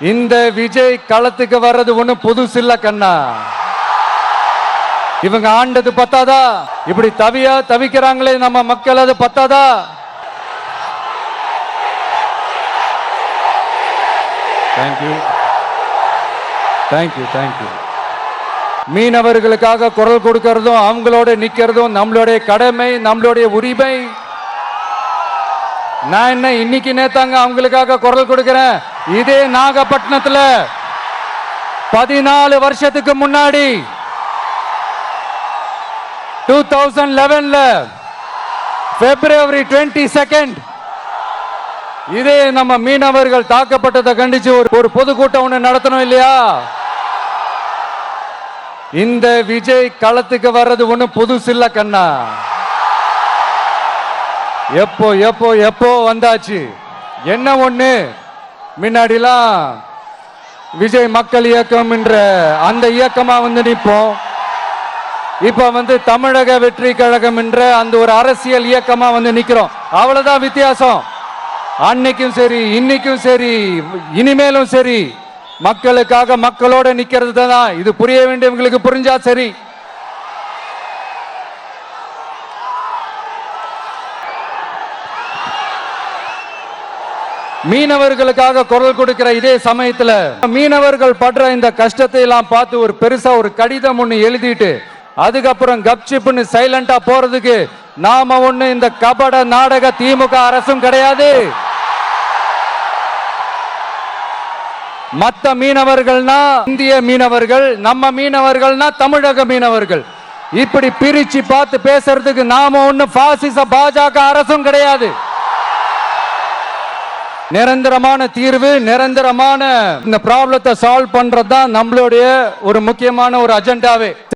இந்த விஜய் களத்துக்கு வர்றது ஒண்ணு புதுசு இல்ல கண்ணா. இவங்க ஆண்டது பத்தாதா? இப்படி தவியா தவிக்கிறாங்களே நம்ம மக்கள் அது பத்தாதா? தேங்க்யூ தேங்க்யூ தேங்க்யூ மீனவர்களுக்காக குரல் கொடுக்கறதும் அவங்களோட நிக்கிறதும் நம்மளுடைய கடமை நம்மளுடைய உரிமை. நான் என்ன இன்னைக்கு நேத்தாங்க அவங்களுக்காக குரல் கொடுக்கிறேன்? இதே நாகப்பட்டினத்துல பதினாலு வருஷத்துக்கு முன்னாடி டூ தௌசண்ட் லெவன்ல பிப்ரவரி டுவெண்ட்டி செகண்ட் இதே நம்ம மீனவர்கள் தாக்கப்பட்டதை கண்டிச்சு ஒரு ஒரு பொதுக்கூட்டம் ஒன்று நடத்தணும் இல்லையா? இந்த விஜய் களத்துக்கு வர்றது ஒன்றும் புதுசு இல்லை கண்ணா. எப்போ எப்போ எப்போ வந்தாச்சு? என்ன ஒண்ணு? முன்னாடிலாம் விஜய் மக்கள் இயக்கம் என்ற அந்த இயக்கமா வந்து நிற்போம். இப்ப வந்து தமிழக வெற்றி கழகம் என்ற அந்த ஒரு அரசியல் இயக்கமா வந்து நிக்கிறோம். அவ்வளவுதான் வித்தியாசம். அன்னைக்கும் சரி இன்னைக்கும் சரி இனிமேலும் சரி. மக்களுக்காக மக்களோட நிக்கிறது தான் இது புரிய வேண்டியவங்களுக்கு புரிஞ்சா சரி. மீனவர்களுக்காக குரல் கொடுக்கிற இதே சமயத்துல மீனவர்கள் படுற இந்த கஷ்டத்தை எல்லாம் பார்த்து ஒரு பெருசா ஒரு கடிதம் ஒண்ணு எழுதிட்டு அதுக்கப்புறம் கப்சிப்புன்னு சைலண்டா போறதுக்கு நாம ஒண்ணு இந்த கபட நாடக திமுக அரசும் கிடையாது. மத்த மீனவர்கள்னா இந்திய மீனவர்கள் நம்ம மீனவர்கள்னா தமிழக மீனவர்கள். இப்படி பிரிச்சு பார்த்து பேசுறதுக்கு நாம ஒண்ணு பாசிச பாஜக அரசும் கிடையாது. நிரந்தரமான தீர்வு நிரந்தரமான இந்த ப்ராப்ளத்தை சால்வ் பண்றது தான் நம்மளுடைய ஒரு முக்கியமான ஒரு அஜெண்டாவே